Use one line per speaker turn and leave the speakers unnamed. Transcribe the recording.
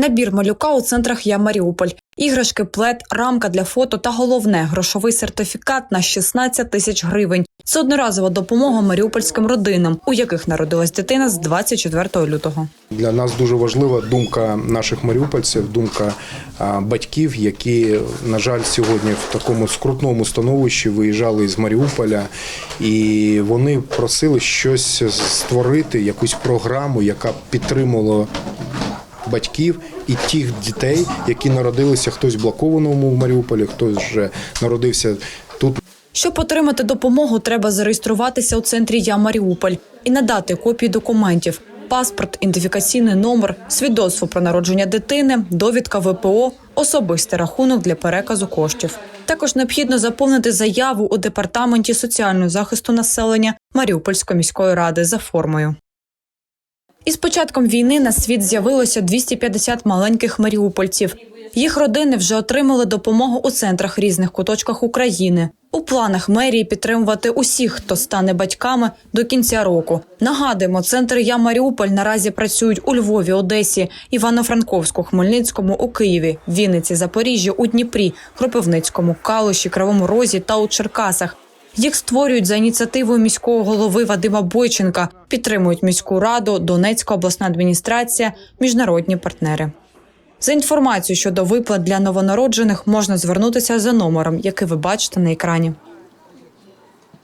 Набір малюка у центрах Я Маріуполь. Іграшки, плед, рамка для фото та головне грошовий сертифікат на 16 тисяч гривень. Це одноразова допомога маріупольським родинам, у яких народилась дитина з 24 лютого.
Для нас дуже важлива думка наших маріупольців, думка батьків, які, на жаль, сьогодні в такому скрутному становищі виїжджали з Маріуполя, і вони просили щось створити, якусь програму, яка підтримувала батьків і тих дітей, які народилися хтось в блокованому в Маріуполі, хтось вже народився тут
Щоб отримати допомогу, треба зареєструватися у центрі Я Маріуполь і надати копії документів: паспорт, ідентифікаційний номер, свідоцтво про народження дитини, довідка ВПО, особистий рахунок для переказу коштів. Також необхідно заповнити заяву у департаменті соціального захисту населення Маріупольської міської ради за формою. Із початком війни на світ з'явилося 250 маленьких маріупольців. Їх родини вже отримали допомогу у центрах різних куточках України. У планах мерії підтримувати усіх, хто стане батьками до кінця року. Нагадуємо, центри Я Маріуполь наразі працюють у Львові, Одесі, Івано-Франковську, Хмельницькому, у Києві, Вінниці, Запоріжжі, у Дніпрі, Кропивницькому, Калуші, Кривому Розі та у Черкасах. Їх створюють за ініціативою міського голови Вадима Бойченка, підтримують міську раду, Донецька обласна адміністрація, міжнародні партнери. За інформацією щодо виплат для новонароджених можна звернутися за номером, який ви бачите на екрані.